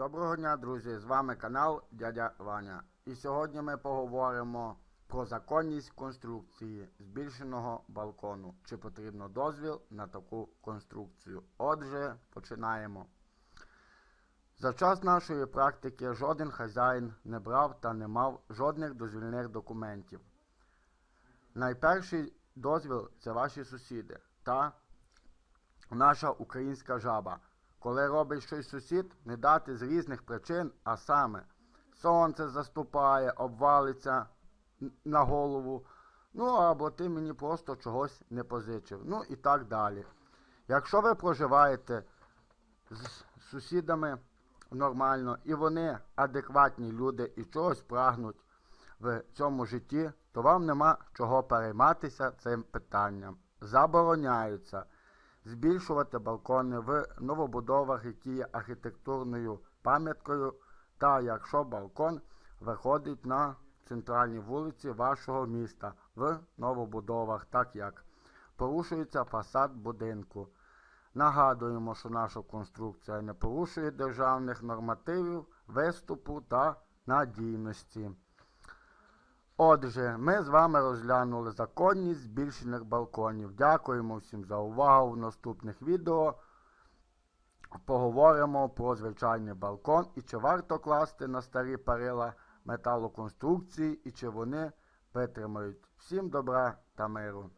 Доброго дня, друзі! З вами канал Дядя Ваня. І сьогодні ми поговоримо про законність конструкції збільшеного балкону. Чи потрібно дозвіл на таку конструкцію? Отже, починаємо. За час нашої практики жоден хазяїн не брав та не мав жодних дозвільних документів. Найперший дозвіл це ваші сусіди та наша українська жаба. Коли робить щось сусід, не дати з різних причин, а саме сонце заступає, обвалиться на голову, ну або ти мені просто чогось не позичив. Ну і так далі. Якщо ви проживаєте з сусідами нормально і вони адекватні люди і чогось прагнуть в цьому житті, то вам нема чого перейматися цим питанням. Забороняються збільшувати балкони в новобудовах, які є архітектурною пам'яткою, та якщо балкон виходить на центральній вулиці вашого міста в новобудовах, так як порушується фасад будинку. Нагадуємо, що наша конструкція не порушує державних нормативів, виступу та надійності. Отже, ми з вами розглянули законність збільшених балконів. Дякуємо всім за увагу. В наступних відео поговоримо про звичайний балкон і чи варто класти на старі парила металоконструкції і чи вони витримають. Всім добра та миру.